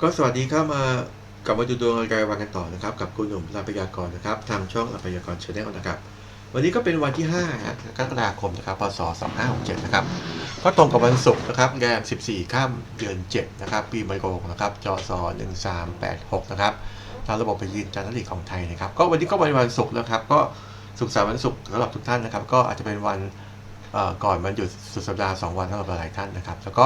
ก็สวัสดีครับมากลับมาดูดวงรายวันกันต่อนะครับ กับคุณหนุ่มลาพยากรนะครับ ทางช่องลาพยากรชาแนลนะครับ วันนี้ก็เป็นวันที่5กรกฎาคมนะครับพศ2567นะครับก็ตรงกับวันศุกร์นะครับแรม14ข้ามเดือน7นะครับ ปีมะโรงนะครับจศ1386นะครับตามระบบปฏิทินจันทร์ของไทยนะครับ ก็วันนี้ก็วันวันศุกร์แล้วครับ ก็สุขสันต์วันศุกร์สำหรับทุกท่านนะครับ ก็อาจจะเป็นวันเอ่อก่อนวันหยุดสุดสัปดาห์2วันสำหรับหลายท่านนะครับ แล้วก็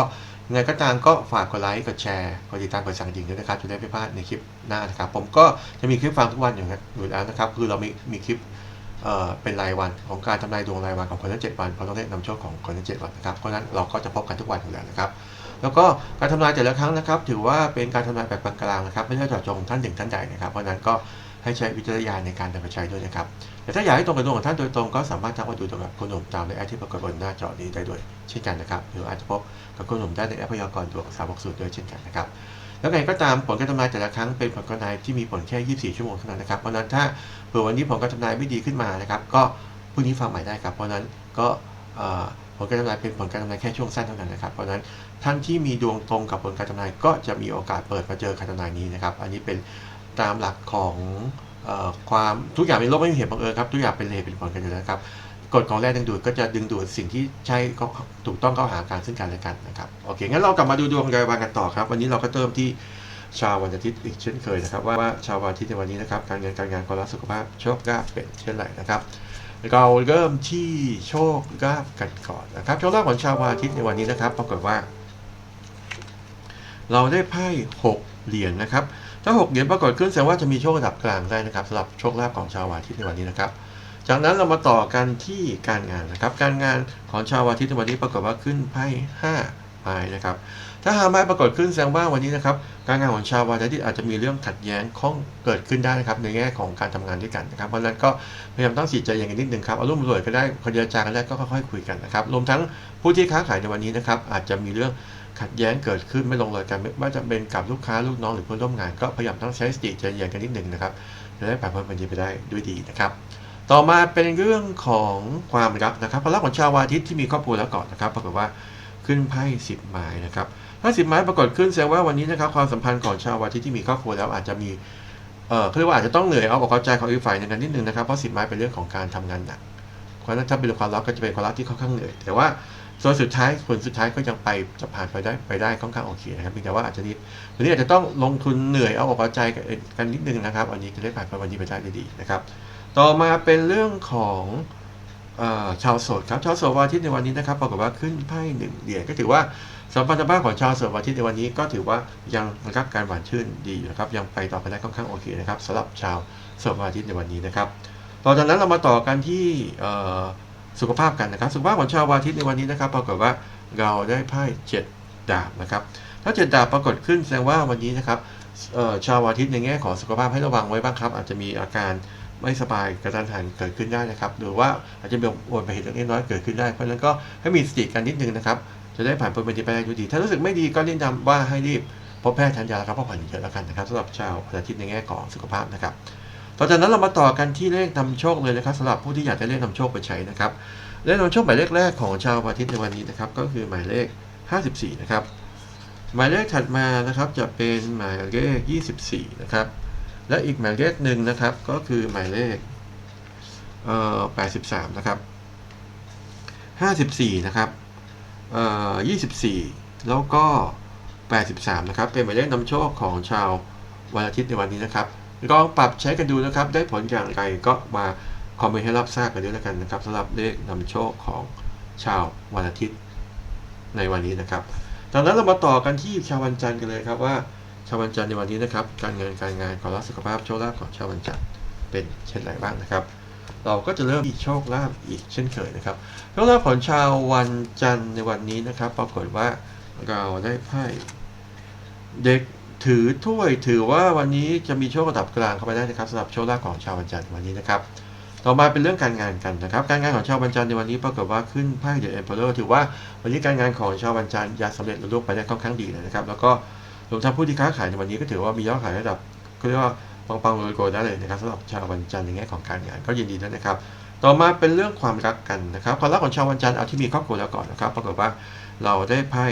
ยังไงก็ตามก็ฝากกดไลค์ กดแชร์ กดติดตาม กดสั่งดิ่งด้วยนะครับ จะได้ไม่พลาดในคลิปหน้านะครับ ผมก็จะมีคลิปฟังทุกวันอยู่นะอยู่แล้วนะครับ คือเรามีมีคลิปเอ่อเป็นรายวันของการทำนายดวงรายวันของคนทั้ง7วันเพราะต้องเลขนำโชคของคนทั้ง7วันนะครับ เพราะนั้นเราก็จะพบกันทุกวันอยู่แล้วนะครับ แล้วก็การทำนายแต่ละครั้งนะครับ ถือว่าเป็นการทำนายแบบกลางๆนะครับ ไม่ได้เจาะจงท่านหนึ่งท่านใดนะครับ เพราะฉะนั้นก็ให้ใช้วิจารณญาณในการนำไปใช้ด้วยนะครับ แต่ถ้าอยากให้ตรงกับดวงของท่านโดยตรงก็สามารถทักมาดูตรงกับคุณหนุ่มตามในแอปที่ปรากฏบนหน้าจอนี้ได้ด้วยเช่นกันนะครับหรืออาจจะพบกับคุณหนุ่มได้ในแอปพยากรณ์ดวงสามบกสูตรด้วยเช่นกันนะครับแล้วไงก็ตามผลการทำนายแต่ละครั้งเป็นผลการทำนายที่มีผลแค่ 24 ชั่วโมงเท่านั้นนะครับเพราะนั้นถ้าเผื่อวันนี้ผลการทำนายไม่ดีขึ้นมานะครับก็พรุ่งนี้ฟังใหม่ได้ครับ เพราะนั้นก็ผลการทำนายเป็นผลการทำนายแค่ช่วงสั้นเท่านั้นนะครับเพราะนั้นท่านที่มีดวงตรงกับผลการทำนายก็จะมีโอกาสเปิดมาเจอการทำนายนี้นะครับอันนี้เป็นตามหลักของ ความทุกอย่างในโลกไม่มีเหตุบังเอิญครับทุกอย่างเป็นเหตุเป็นผลกันอยู่แล้วครับกฎของแรงดึงดูดก็จะดึงดูดสิ่งที่ใช่ก็ถูกต้องเข้าหากันซึ่งกันและกันนะครับโอเคงั้นเรากลับมาดูดวงรายวันกันต่อครับ วันนี้เราก็เติมที่ชาววันอาทิตย์อีกเช่นเคยนะครับ ว่าว่าชาววันอาทิตย์ในวันนี้นะครับการเงินการงานความรักสุขภาพโชคลาภเป็นเช่นไรนะครับเราเริ่มที่โชคลาภกันก่อนนะครับโชคลาภของชาววันอาทิตย์ในวันนี้นะครับ ปรากฏว่า เราได้ไพ่หกเหรียญนะครับ ถ้าหกเหรียญปรากฏขึ้นแสดงว่าจะมีโชคระดับกลางได้นะครับสำหรับโชคลาภของชาววันอาทิตย์ในวันนี้นะครับ จากนั้นเรามาต่อกันที่การงานนะครับ การงานของชาววันอาทิตย์ในวันนี้ปรากฏว่าขึ้นไพ่ห้าไม้นะครับ ถ้าหาไม้ปรากฏขึ้นแสดงว่าวันนี้นะครับ การงานของชาววันอาทิตย์อาจจะมีเรื่องขัดแย้งข้องเกิดขึ้นได้นะครับในแง่ของการทำงานด้วยกันนะครับ เพราะฉะนั้นก็พยายามตั้งสีใจอย่างนิดนึงครับเอารุ่มรวยก็ได้คนเดียวจากันได้ก็ค่อยๆคุยกันนะครับ รวมทั้งผู้ที่ค้าขายในวันนี้นะครับอาจจะมีเรื่อง ขัดแย้งเกิดขึ้นไม่ลงรอยกันไม่ว่าจะเป็นกับลูกค้าลูกน้องหรือเพื่อนร่วมงานก็พยายามต้องใช้สติใจเย็นกันนิดหนึ่งนะครับจะได้ผ่านพ้นวันนี้ไปได้ด้วยดีนะครับ ต่อมาเป็นเรื่องของความรักนะครับความรักของชาววันอาทิตย์ที่มีครอบครัวแล้วก่อนนะครับปรากฏว่าขึ้นไพ่สิบไม้นะครับถ้าสิบไม้ปรากฏขึ้นแสดงว่าวันนี้นะครับความสัมพันธ์ของชาววันอาทิตย์ที่มีครอบครัวแล้วอาจจะมีเออเขาเรียกว่าอาจจะต้องเหนื่อยเอาอกเอาใจของอีกฝ่ายหนึงกันนิดนึงนะครับเพราะสิบไม้เป็นเรื่องของการทำงานหนักเพราะฉะนั้นถ้าเป็นความรักก็จะเป็นความรักที่ค่อนข้างเหนื่อย แต่ว่า ส่วนสุดท้ายผลสุดท้ายก็ยังไปจะผ่านไปได้ไปได้ค่อนข้างโอเคนะครับเพียงแต่ว่าอาจจะนิดวันนี้อาจจะต้องลงทุนเหนื่อยเอาอกเอาใจกันนิดนึงนะครับวันนี้จะได้ผ่านไปวันนี้ไปได้ดีนะครับ ต่อมาเป็นเรื่องของออชาวโสดครับชาวโสดวันอาทิตย์ในวันนี้นะครับปรากฏว่าขึ้นไพ่หนึ่งเหรียญก็ถือว่าสัมพันธภาพของชาวโสดวันอาทิตย์ในวันนี้ก็ถือว่ายังนะครับการหวานชื่นดีอยู่นะครับยังไปต่อไปได้ค่อนข้างโอเคนะครับสำหรับชาวโสดวันอาทิตย์ในวันนี้นะครับต่อจากนั้นเรามาต่อกันที่ สุขภาพกันนะครับ สุขภาพของชาววันอาทิตย์ในวันนี้นะครับปรากฏว่าเราได้ไพ่เจ็ดดาบนะครับ ถ้าเจ็ดดาบปรากฏขึ้นแสดงว่าวันนี้นะครับชาววันอาทิตย์ในแง่ของสุขภาพให้ระวังไว้บ้างครับ อาจจะมีอาการไม่สบายกระทันหันเกิดขึ้นได้นะครับ หรือว่าอาจจะมีอุบัติเหตุเล็กน้อยเกิดขึ้นได้ เพราะฉะนั้นก็ให้มีสติกันนิดนึงนะครับ จะได้ผ่านพ้นไปได้ด้วยดี ถ้ารู้สึกไม่ดีก็แนะนำว่าให้รีบพบแพทย์ทันยาครับเพักผ่อนเยอะแล้วกันนะครับสำหรับชาววันอาทิตย์ในแง่ของสุขภาพนะครับ ต่อจากนั้นเรามาต่อกันที่เลขนำโชคเลยนะครับสำหรับผู้ที่อยากได้เลขนำโชคไปใช้นะครับเลขนำโชคหมายเลขแรกของชาววันอาทิตย์ในวันนี้นะครับ ก็คือหมายเลข 54 นะครับ หมายเลขถัดมานะครับจะเป็นหมายเลข 24 นะครับ และอีกหมายเลขหนึ่งนะครับ ก็คือหมายเลขเอ่อ83 นะครับ 54 นะครับเอ่อ24 แล้วก็ 83 นะครับ เป็นหมายเลขนำโชคของชาววันอาทิตย์ในวันนี้นะครับ ลองปรับใช้กันดูนะครับ ได้ผลอย่างไรก็มาคอมเมนต์ให้รับทราบกันด้วยแล้วกันนะครับสำหรับเลขนำโชคของชาววันอาทิตย์ในวันนี้นะครับจากนั้นเรามาต่อกันที่ชาววันจันทร์กันเลยครับว่า ชาววันจันทร์ในวันนี้นะครับ การเงินการงานความรักสุขภาพโชคลาภของชาววันจันทร์เป็นเช่นไรบ้างนะครับ เราก็จะเริ่มที่โชคลาภอีกเช่นเคยนะครับโชคลาภของชาววันจันทร์ในวันนี้นะครับ ปรากฏว่าเราได้ไพ่เด็ก ถือถ้วยถือว่าวันนี้จะมีโชคระดับกลางเข้าไปได้นะครับสำหรับโชคลาภของชาววันจันทร์วันนี้นะครับต่อมาเป็นเรื่องการงานกันนะครับ การงานของชาววันจันทร์ในวันนี้ปรากฏว่าขึ้นไพ่เดอะเอ็มเพอเรอร์ถือว่าวันนี้การงานของชาววันจันทร์ยังสำเร็จลุล่วงไปได้ค่อนข้างดีนะครับ แล้วก็รวมทั้งผู้ที่ค้าขายในวันนี้ก็ถือว่ามียอดขายระดับก็เรียกว่าปังๆโรยๆได้เลยนะครับสำหรับชาววันจันทร์ในแง่ของการงานก็ยินดีด้วยนะครับ ต่อมาเป็นเรื่องความรักกันนะครับความรักของชาววันจันทร์เอาที่มีครอบครัวแล้วก่อนนะครับ ปรากฏว่าเราได้ไพ่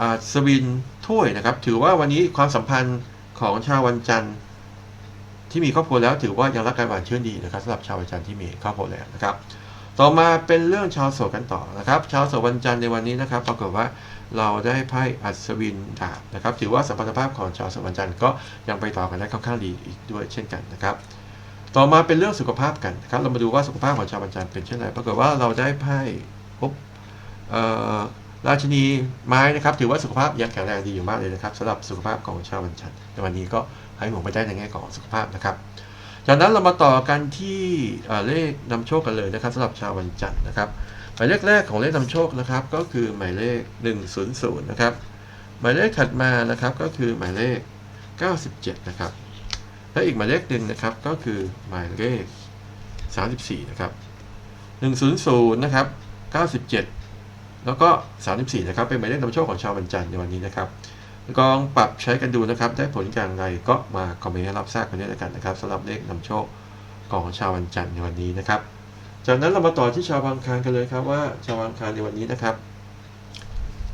อาสวิน ถ้วยนะครับ ถือว่าวันนี้ความสัมพันธ์ของชาววันจันทร์ที่มีครอบครัวแล้ว ถือว่ายังรักกันหวานชื่นดีนะครับสำหรับชาววันจันทร์ที่มีครอบครัวแล้วนะครับ ต่อมาเป็นเรื่องชาวโสดกันต่อนะครับ ชาวโสดวันจันทร์ในวันนี้นะครับ ปรากฏว่าเราได้ไพ่อัศวินดาบนะครับ ถือว่าสัมพันธภาพของชาวโสดวันจันทร์ก็ยังไปต่อกันได้ค่อนข้างดีอีกด้วยเช่นกันนะครับ ต่อมาเป็นเรื่องสุขภาพกันนะครับ เรามาดูว่าสุขภาพของชาววันจันทร์เป็นเช่นไร ปรากฏว่าเราได้ไพ่ปุ๊บเอ่อ ราชินีไม้นะครับ ถือว่าสุขภาพยังแข็งแรงดีอยู่มากเลยนะครับสำหรับสุขภาพของชาววันจันทร์ในวันนี้ก็ให้หวงไปได้ในแง่ของสุขภาพนะครับ จากนั้นเรามาต่อกันที่เเลขนำโชคกันเลยนะครับสำหรับชาววันจันทร์นะครับหมายเลขแรกของเลขนำโชคนะครับ ก็คือหมายเลข 100นะครับหมายเลขถัดมานะครับก็คือหมายเลข 97 นะครับ และอีกหมายเลขหนึ่งนะครับก็คือหมายเลข 34 นะครับ 100 นะครับ 97 แล้วก็ 34 นะครับ เป็นหมายเลขนำโชคของชาววันจันทร์ในวันนี้นะครับลองปรับใช้กันดูนะครับ ได้ผลอย่างไรก็มาคอมเมนต์ให้รับทราบกันด้วยแล้วกันนะครับสำหรับเลขนำโชคของชาววันจันทร์ในวันนี้นะครับ จากนั้นเรามาต่อที่ชาวบางคารกันเลยครับว่าชาวบางคารในวันนี้นะครับ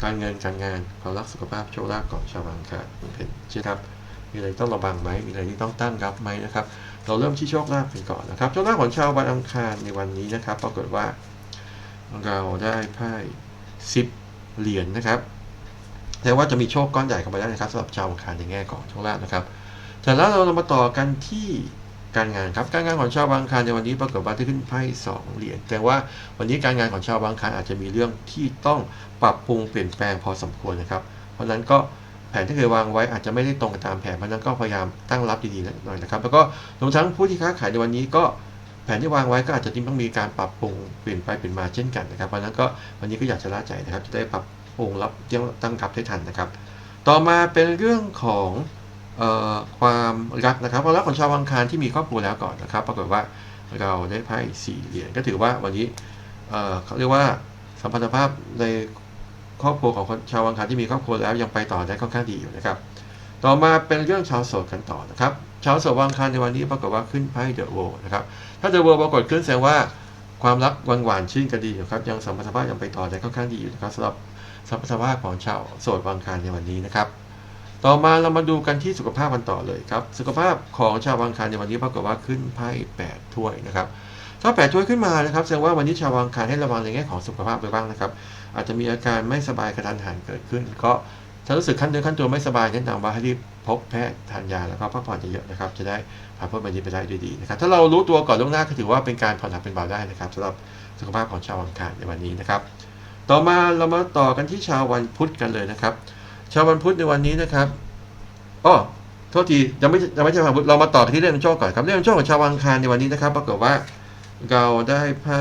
การเงินการงานความรักสุขภาพโชคลาภของชาวบางคารเป็นใช่ครับมีอะไรต้องระวังไหมมีอะไรที่ต้องตั้งรับไหมนะครับ เราเริ่มที่โชคลาภกันก่อนนะครับโชคลาภของชาววันอังคารในวันนี้นะครับ ปรากฏว่าเราได้ไพ่ สิบเหรียญนะครับแต่ว่าจะมีโชคก้อนใหญ่เข้ามาได้นะครับสำหรับชาวอังคารในแง่ของโชคลาภนะครับจากนั้นเรามาต่อกันที่การงานครับการงานของชาวบางคารในวันนี้ปรากฏว่าได้ขึ้นไพ่สองเหรียญแต่ว่าวันนี้การงานของชาวบางคารอาจจะมีเรื่องที่ต้องปรับปรุงเปลี่ยนแปลงพอสมควรนะครับ เพราะฉะนั้นก็แผนที่เคยวางไว้อาจจะไม่ได้ตรงตามแผนเพราะฉะนั้นก็พยายามตั้งรับดีๆหน่อยนะครับ แล้วก็รวมทั้งผู้ที่ค้าขายในวันนี้ก็ แผนที่วางไว้ก็อาจจะต้องมีการปรับปรุงเปลี่ยนไปเปลี่ยนมาเช่นกันนะครับเพราะนั้นก็วันนี้ก็อยากจะละใจนะครับ จะได้ปรับปรุงรับเตั้งรับได้ทันนะครับ ต่อมาเป็นเรื่องของออความรักนะครับความรักของชาววังคารที่มีครอบครัวแล้วก่อนนะครับ ปรากฏว่าเราได้ไพ่สี่เหรียญก็ถือว่าวันนี้เเขาเรียกว่าสัมพันธภาพในครอบครัวของคนชาววังคารที่มีครอบครัวแล้วยังไปต่อได้ค่อนข้างดีอยู่นะครับ ต่อมาเป็นเรื่องชาวโสดกันต่อนะครับชาวโสดวังคารในวันนี้ปรากฏว่าขึ้นไพ่เดอะโวนะครับถ้าเดอะโวปรากฏขึ้นแสดงว่าความรักหวานหวานๆชื่นกันดีอยู่ครับยังสัมพันธภาพยังไปต่อได้ค่อนข้างดีอยู่นะครับสำหรับสัมพันธภาพของชาวโสดวังคารในวันนี้นะครับ ต่อมาเรามาดูกันที่สุขภาพกันต่อเลยครับสุขภาพของชาววังคารในวันนี้ปรากฏว่าขึ้นไพ่8ถ้วยนะครับถ้า8ถ้วยขึ้นมานะครับแสดงว่าวันนี้ชาววังคารให้ระวังในแง่ของสุขภาพไปบ้างนะครับ อาจจะมีอาการไม่สบายกระทันหันเกิดขึ้น ก็ ถ้ารู้สึกขั้นเนื้อขั้นตัวไม่สบายแนะนำว่าให้รีบพบแพทย์ทานยาแล้วก็พักผ่อนเยอะๆนะครับ จะได้ผ่านพ้นวันนี้ไปได้ด้วยดีนะครับ ถ้าเรารู้ตัวก่อนล่วงหน้าก็ถือว่าเป็นการผ่อนหนักเป็นเบาได้นะครับสำหรับสุขภาพของชาววังคารในวันนี้นะครับ ต่อมาเรามาต่อกันที่ชาววันพุธกันเลยนะครับ ชาววันพุธในวันนี้นะครับอ้อโทษทียังไม่ยังไม่ใช่วันพุธเรามาต่อกันที่เรื่องโชคก่อนครับเรื่องโชคของชาววันอังคารในวันนี้นะครับปรากฏว่าเราได้ไพ่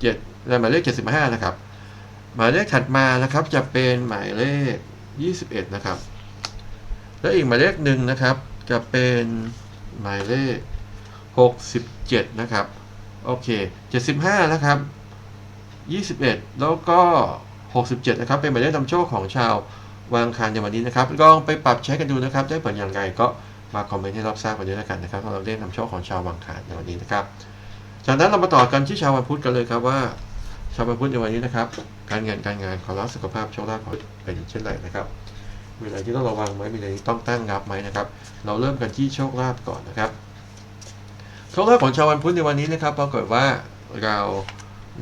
เจ็ดหมายเลขเจ็ดสิบห้านะครับ หมายเลขถัดมานะครับจะเป็นหมายเลข ยี่สิบเอ็ดนะครับ และอีกหมายเลขหนึ่งนะครับ จะเป็นหมายเลขหกสิบเจ็ดนะครับ โอเคเจ็ดสิบห้านะครับ 21 แล้วก็ 67 นะครับ เป็นหมายเลขนำโชคของชาววางคารในวันนี้นะครับลองไปปรับใช้กันดูนะครับ ได้ผลอย่างไรก็มาคอมเมนต์ให้รับทราบกันด้วยแล้วกันนะครับสำหรับเลขนำโชคของชาววางคารในวันนี้นะครับ จากนั้นเรามาต่อกันที่ชาววันพุธกันเลยครับว่า ชาววันพุธในวันนี้นะครับ การเงินการงานความรักสุขภาพโชคลาภของเป็นเช่นไรนะครับมีอะไรที่ต้องระวังไหมมีอะไรที่ต้องตั้งรับไหมนะครับ เราเริ่มกันที่โชคลาภก่อนนะครับ โชคลาภของชาววันพุธในวันนี้นะครับปรากฏว่าเรา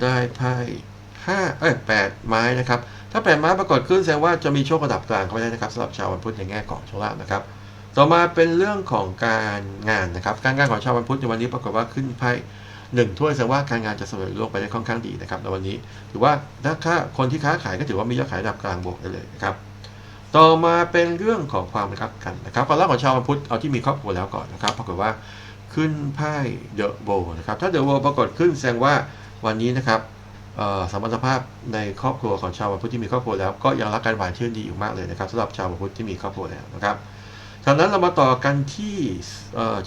ได้ไพ่ห้าเอ้ยแปดไม้นะครับ ถ้าแปดไม้ปรากฏขึ้นแสดงว่าจะมีโชคระดับกลางเข้าไปได้นะครับสำหรับชาววันพุธในแง่ของโชคลาภนะครับ ต่อมาเป็นเรื่องของการงานนะครับ การงานของชาววันพุธในวันนี้ปรากฏว่าขึ้นไพ่ หนึ่งถ้วยแสดงว่าการงานจะสำเร็จรุ่งไปได้ค่อนข้างดีนะครับในวันนี้ ถือว่าถ้าคนที่ค้าขายก็ถือว่ามียอดขายระดับกลางบวกได้เลยนะครับต่อมาเป็นเรื่องของความรักกันนะครับความรักของชาววันพุธเอาที่มีครอบครัวแล้วก่อนนะครับปรากฏว่าขึ้นไพ่เดอะโบนะครับถ้าเดอะโบปรากฏขึ้นแสดงว่าวันนี้นะครับสมรรถภาพในครอบครัวของชาวพุธที่มีครอบครัวแล้ว ก็ยังรักกันหวานชื่นดีอยู่มากเลยนะครับสำหรับชาวพุธที่มีครอบครัวแล้วนะครับจากนั้นเรามาต่อกันที่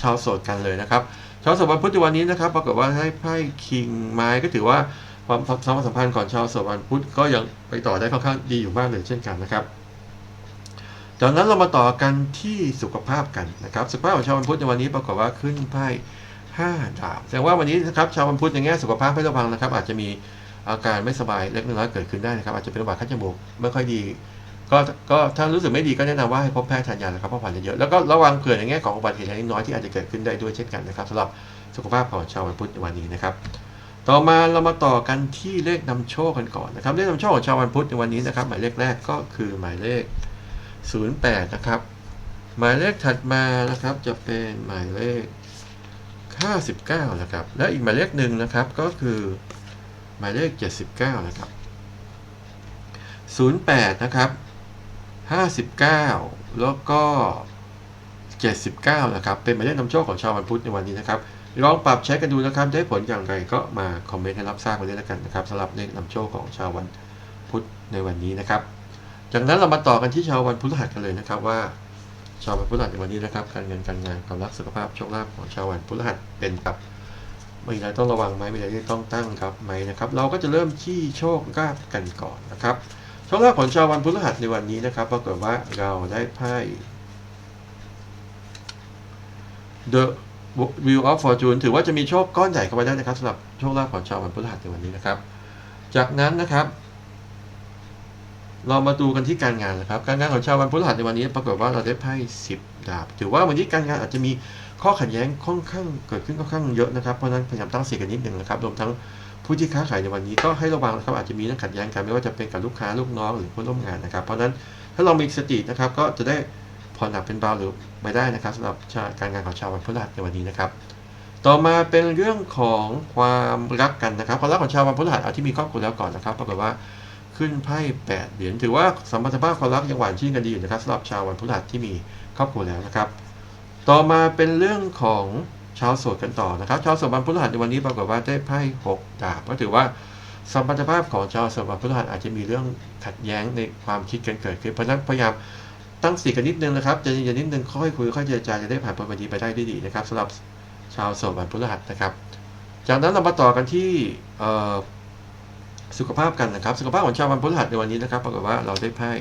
ชาวโสดกันเลยนะครับ ชาวโสดวันพุธในวันนี้นะครับปรากฏว่าให้ไพ่คิงไม้ก็ถือว่าความความสัมพันธ์ของชาวโสดวันพุธก็ยังไปต่อได้ค่อนข้างดีอยู่มากเลยเช่นกันนะครับจากนั้นเรามาต่อกันที่สุขภาพกันนะครับสุขภาพของชาววันพุธในวันนี้ปรากฏว่าขึ้นไพ่ห้าดาบแสดงว่าวันนี้นะครับชาววันพุธในแง่สุขภาพให้ระวังนะครับ อาจจะมีอาการไม่สบายเล็กน้อยเกิดขึ้นได้นะครับ อาจจะเป็นหวัดคัดจมูกไม่ค่อยดี ก็ก็ถ้ารู้สึกไม่ดีก็แนะนำว่าให้พบแพทย์ทานยานะครับพักผ่อนเยอะๆแล้วก็ระวังเผื่อในแง่ของอุบัติเหตุเล็กน้อยที่อาจจะเกิดขึ้นได้ด้วยเช่นกันนะครับสำหรับสุขภาพของชาววันพุธในวันนี้นะครับ ต่อมาเรามาต่อกันที่เลขนำโชคกันก่อนนะครับเลขนำโชคของชาววันพุธในวันนี้นะครับ หมายเลขแรกก็คือหมายเลข 08 นะครับ หมายเลขถัดมานะครับจะเป็นหมายเลข 59 นะครับ และอีกหมายเลขหนึ่งนะครับก็คือหมายเลข 79 นะครับ 08 นะครับ 59 แล้วก็ 79 นะครับ เป็นหมายเลขนำโชคของชาววันพุธในวันนี้นะครับ ลองปรับใช้กันดูนะครับ ได้ผลอย่างไรก็มาคอมเมนต์ให้รับทราบกันด้วยแล้วกันนะครับสำหรับเลขนำโชคของชาววันพุธในวันนี้นะครับ จากนั้นเรามาต่อกันที่ชาววันพฤหัสกันเลยนะครับว่า ชาววันพฤหัสในวันนี้นะครับ การเงินการงานความรักสุขภาพโชคลาภของชาววันพฤหัสเป็นกับมีอะไรต้องระวังไหมมีอะไรที่ต้องตั้งครับไหมนะครับ เราก็จะเริ่มที่โชคลาภกันก่อนนะครับ ชคลาภของชาววันพฤหัสในวันนี้นะครับ ปรากฏว่าเราได้ไพ่ The Wheel of Fortune ถือว่าจะมีโชคก้อนใหญ่เข้ามาได้นะครับสำหรับโชคลาภของชาววันพฤหัสในวันนี้นะครับ จากนั้นนะครับ เรามาดูกันที่การงานนะครับ การงานของชาววันพฤหัสในวันนี้ ปรากฏว่าเราได้ไพ่สิบดาบ ถือว่าวันนี้การงานอาจจะมีข้อขัดแย้งค่อนข้างเกิดขึ้นค่อนข้างเยอะนะครับ เพราะฉะนั้นพยายามตั้งสติกันนิดหนึ่งนะครับ รวมทั้ง ผู้ที่ค้าขายในวันนี้ก็ให้ระวังนะครับอาจจะมีเรื่องขัดแย้งกันไม่ว่าจะเป็นกับลูกค้าลูกน้องหรือผู้ร่วมงานนะครับ เพราะฉะนั้นถ้าเรามีสตินะครับก็จะได้ผ่อนหนักเป็นเบาหรือไม่ได้นะครับสำหรับการงานของชาววันพฤหัสในวันนี้นะครับ ต่อมาเป็นเรื่องของความรักกันนะครับความรักของชาววันพฤหัสเอาที่มีครอบครัวแล้วก่อนนะครับปรากฏว่าขึ้นไพ่แปดเหรียญถือว่าสัมพันธภาพความรักยังหวานชื่นกันดีอยู่นะครับสำหรับชาววันพฤหัสที่มีครอบครัวแล้วนะครับ ต่อมาเป็นเรื่องของ ชาวโสดกันต่อนะครับชาวโสดวันพฤหัสในวันนี้ปรากฏว่าได้ไพ่หกดาบก็ถือว่าสัมพันธภาพของชาวโสดวันพฤหัสอาจจะมีเรื่องขัดแย้งในความคิดกันเกิดขึ้นเพราะนั้นพยายามตั้งสติกันนิดนึงนะครับจะเย็นนิดนึงค่อยคุยค่อยเจรจาจะได้ผ่านพ้นวันนี้ไปได้ดีนะครับสำหรับชาวโสดวันพฤหัสนะครับ จากนั้นเรามาต่อกันที่สุขภาพกันนะครับ สุขภาพของชาววันพฤหัสในวันนี้นะครับปรากฏว่าเราได้ไพ่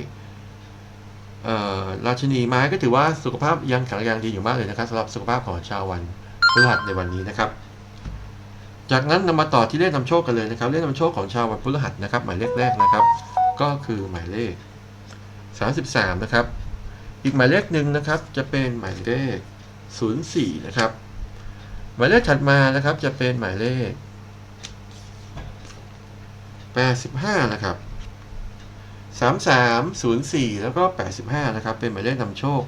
ราชินีไม้ก็ถือว่าสุขภาพยังแข็งแรงดีอยู่มากเลยนะครับสำหรับสุขภาพของชาววัน ฤหัสในวันนี้นะครับ จากนั้นเรามาต่อที่เลขนำโชคกันเลยนะครับ เลขนำโชคของชาววันพฤหัสนะครับ หมายเลขแรกนะครับ ก็คือหมายเลข 33 นะครับ อีกหมายเลขหนึ่งนะครับ จะเป็นหมายเลข 04 นะครับ หมายเลขถัดมานะครับจะเป็นหมายเลข 85 นะครับ3304 แล้วก็ 85 นะครับ เป็นหมายเลขนำโชค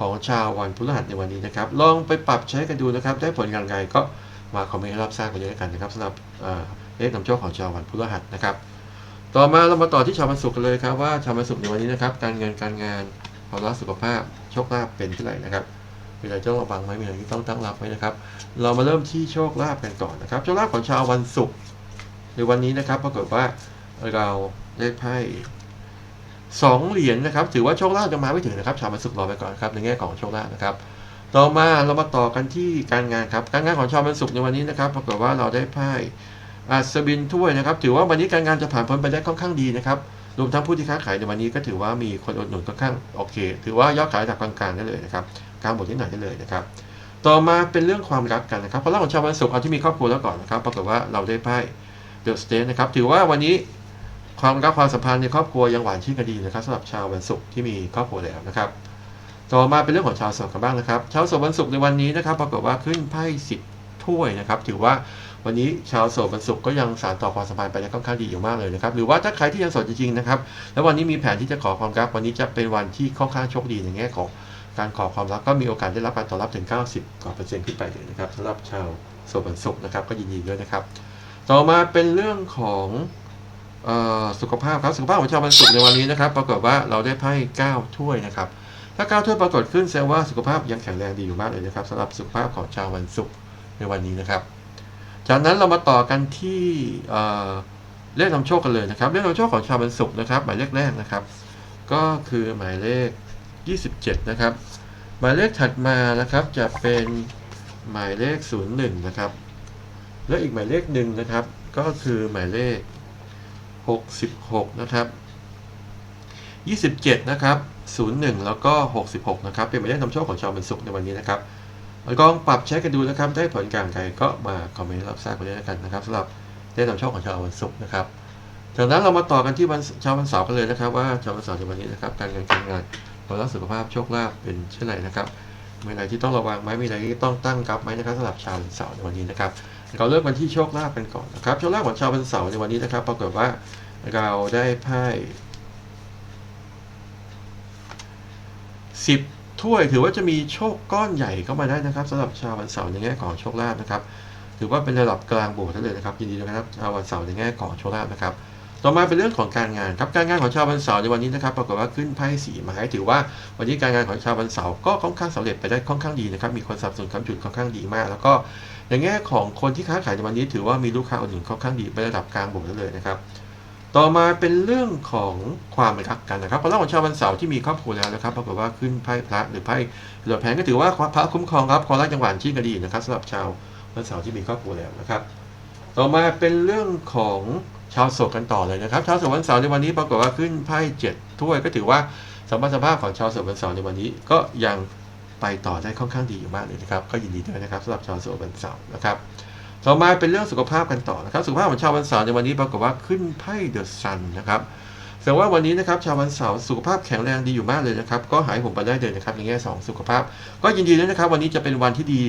ของชาววันพฤหัสในวันนี้นะครับ ลองไปปรับใช้กันดูนะครับ ได้ผลอย่างไรก็มาคอมเมนต์ให้รับทราบกันด้วยกันนะครับสำหรับเลขนำโชคของชาววันพฤหัสนะครับ ต่อมาเรามาต่อที่ชาววันศุกร์กันเลยครับว่าชาววันศุกร์ในวันนี้นะครับ การเงินการงานความรักสุขภาพโชคลาภเป็นเที่ไหนนะครับมีอะไรต้องระวังไหมมีอะไรที่ต้องตั้งรับไหมนะครับ เรามาเริ่มที่โชคลาภกันก่อนนะครับโชคลาภของชาววันศุกร์ในวันนี้นะครับปรากฏว่าเราได้ไพ่ สองเหรียญนะครับ ถือว่าโชคลาภยังมาไม่ถึงนะครับ ชาววันศุกรอไปก่อนครับในแง่ของโชคลาภนะครับ ต่อมาเรามาต่อกันที่การงานครับ การงานของชาววันศุกในวันนี้นะครับ ปรากฏว่าเราได้ไพ่อัศบินถ้วยนะครับ ถือว่าวันนี้การงานจะผ่านพ้นไปได้ค่อนข้างดีนะครับ รวมทั้งผู้ที่ค้าขายในวันนี้ก็ถือว่ามีคนอุดหนุนค่อนข้างโอเค ถือว่ายอดขายระดับกลางๆได้เลยนะครับกลางบทที่หน่อยได้เลยนะครับ ต่อมาเป็นเรื่องความรักกันนะครับความรักของชาววันศุกเอาที่มีครอบครัวแล้วก่อนนะครับ ปรากฏว่าเราได้ไพ่เดอะสเตนนะครับ ถือว่าวันนี้ ความรักความสัมพันธ์ในครอบครัวยังหวานชื่นกันดีนะครับสำหรับชาววันศุกร์ที่มีครอบครัวแล้วนะครับ ต่อมาเป็นเรื่องของชาวโสดกันบ้างนะครับชาวโสดวันศุกร์ในวันนี้นะครับปรากฏว่าขึ้นไพ่สิบถ้วยนะครับ ถือว่าวันนี้ชาวโสดวันศุกร์ก็ยังสานต่อความสัมพันธ์ไปได้ค่อนข้างดีอยู่มากเลยนะครับ หรือว่าถ้าใครที่ยังโสดจริงๆนะครับ แล้ววันนี้มีแผนที่จะขอความรักวันนี้จะเป็นวันที่ค่อนข้างโชคดีในแง่ของการขอความรักก็มีโอกาสได้รับการตอบรับถึง 90กว่าเปอร์เซ็นต์ขึ้นไปเลยนะครับสำหรับชาวโสดวันศุกร์นะครับก็ยินดีด้วยนะครับ ต่อมาเป็นเรื่องของ สุขภาพครับสุขภาพของชาววันศุกร์ในวันนี้นะครับปรากฏว่าเราได้ไพ่9ถ้วยนะครับถ้า9ถ้วยปรากฏขึ้นแสดงว่าสุขภาพยังแข็งแรงดีอยู่มากเลยนะครับสำหรับสุขภาพของชาววันศุกร์ในวันนี้นะครับ จากนั้นเรามาต่อกันที่เลขนำโชคกันเลยนะครับเลขนำโชคของชาววันศุกร์นะครับหมายเลขแรกนะครับ ก็คือหมายเลข 27 นะครับ หมายเลขถัดมานะครับจะเป็นหมายเลข 01 นะครับ และอีกหมายเลขหนึ่งนะครับ ก็คือหมายเลข 66 นะครับ 27 นะครับ 01 แล้วก็ 66 นะครับ เป็นหมายเลขนำโชคของชาววันศุกในวันนี้นะครับลองปรับใช้กันดูนะครับ ได้ผลการใครก็มาคอมเมนต์รับทราบกันด้วยกันนะครับสำหรับเลขนำโชคของชาววันศุกร์นะครับจากนั้นเรามาต่อกันที่วันชาววันเสาร์กันเลยนะครับ ว่าชาววันเสาร์ในวันนี้นะครับการเงินการงานความรักสุขภาพโชคลาภเป็นเช่นไรนะครับมีอะไรที่ต้องระวังไหมมีอะไรที่ต้องตั้งรับไหมนะครับสำหรับชาววันเสาร์ในวันนี้นะครับ เราเริ่มกันที่โชคลาภกันก่อนนะครับโชคลาภของชาววันเสาร์ในวันนี้นะครับปรากฏว่าเราได้ไพ่สิบถ้วยถือว่าจะมีโชคก้อนใหญ่เข้ามาได้นะครับสำหรับชาววันเสาร์ในแง่ของโชคลาภนะครับ ถือว่าเป็นระดับกลางบวกทั้งเลยนะครับยินดีด้วยนะครับชาววันเสาร์ในแง่ของโชคลาภนะครับ ต่อมาเป็นเรื่องของการงานครับการงานของชาววันเสาร์ในวันนี้นะครับปรากฏว่าขึ้นไพ่สีไม้ถือว่าวันนี้การงานของชาววันเสาร์ก็ค่อนข้างสำเร็จไปได้ค่อนข้างดีนะครับมีคนสับสนคำจุดค่อนข้างดีมาก แล้วก็ในแง่ของคนที่ค้าขายในวันนี้ ถือว่ามีลูกค้าอุดหนุนค่อนข้างดีเป็นระดับกลางบวกเลยนะครับต่อมาเป็นเรื่องของความรักกันนะครับความรักของชาววันเสาร์ที่มีครอบครัวแล้วนะครับปรากฏว่าขึ้นไพ่พระหรือไพ่เหลือแพงก็ถือว่าพระคุ้มครองครับความรักยังหวานชื่นกันดีนะครับสำหรับชาววันเสาร์ที่มีครอบครัวแล้วนะครับ ต่อมาเป็นเรื่องของ ชาวโสดกันต่อเลยนะครับชาวโสดวันเสาร์ในวันนี้ปรากฏว่าขึ้นไพ่เจ็ดถ้วยก็ถือว่าสมรรถภาพของชาวโสดวันเสาร์ในวันนี้ก็ยังไปต่อได้ค่อนข้างดีอยู่มากเลยนะครับก็ยินดีด้วยนะครับสำหรับชาวโสดวันเสาร์นะครับต่อมาเป็นเรื่องสุขภาพกันต่อนะครับสุขภาพของชาววันเสาร์ในวันนี้ปรากฏว่าขึ้นไพ่เดอะซันนะครับแสดงว่าวันนี้นะครับชาววันเสาร์สุขภาพแข็งแรงดีอยู่มากเลยนะครับก็หายผมไปได้เลยนะครับในแง่สองสุขภาพ ก็ยินดีด้วยนะครับ วันนี้จะเป็นวันที่ดี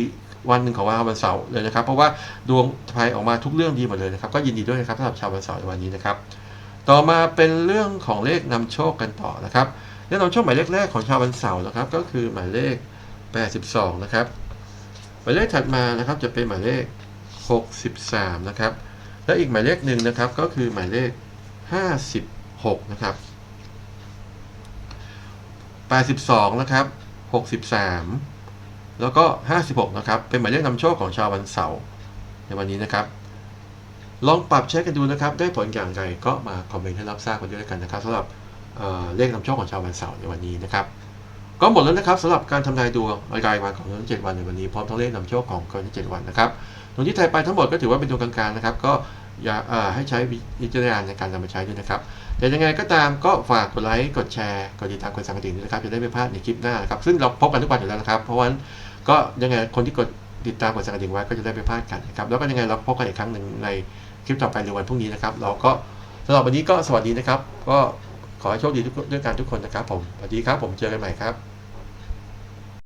วันหนึ่งของวันเสาร์เลยนะครับ เพราะว่าดวงไพ่ออกมาทุกเรื่องดีหมดเลยนะครับ ก็ยินดีด้วยนะครับสำหรับชาววันเสาร์ในวันนี้นะครับ ต่อมาเป็นเรื่องของเลขนำโชคกันต่อนะครับเลขนำโชคหมายเลขแรกของชาววันเสาร์นะครับ ก็คือหมายเลข 82 นะครับ หมายเลขถัดมานะครับจะเป็นหมายเลข 63 นะครับ และอีกหมายเลขหนึ่งนะครับก็คือหมายเลข 56 นะครับ82 นะครับ 63 แล้วก็ 56 นะครับ เป็นหมายเลขนำโชคของชาววันเสาร์ในวันนี้นะครับ ลองปรับเช็คกันดูนะครับ ได้ผลอย่างไรก็มาคอมเมนต์ให้รับทราบกันด้วยกันนะครับสำหรับเเลขนำโชคของชาววันเสาร์ในวันนี้นะครับ ก็หมดแล้วนะครับสำหรับการทำนายดวงรายวันของทั้ง7วันในวันนี้พร้อมทั้งเลขนำโชคของคนที่7วันนะครับดวงที่ไทยไปทั้งหมดก็ถือว่าเป็นดวงกลางๆนะครับ ก็อย่าให้ใช้วิจารณญาณในการนำมาใช้ด้วยนะครับ แต่ยังไงก็ตามก็ฝากกดไลค์ กดแชร์ กดติดตามกดสั่นกระดิ่งด้วยนะครับ จะได้ไม่พลาดในคลิปหน้านะครับ ซึ่งเราพบกันทุกวันอยู่แล้วนะครับ เพราะว่า ก็ยังไงคนที่กดติดตามกดสั่นกระดิ่งไว้ก็จะได้ไม่พลาดกันนะครับแล้วก็ยังไงเราพบกันอีกครั้งหนึ่งในคลิปต่อไปในวันพรุ่งนี้นะครับเราก็สำหรับวันนี้ก็สวัสดีนะครับ ก็ขอให้โชคดีทุกด้วยกันทุกคนนะครับผมสวัสดีครับผมเจอกันใหม่ครับ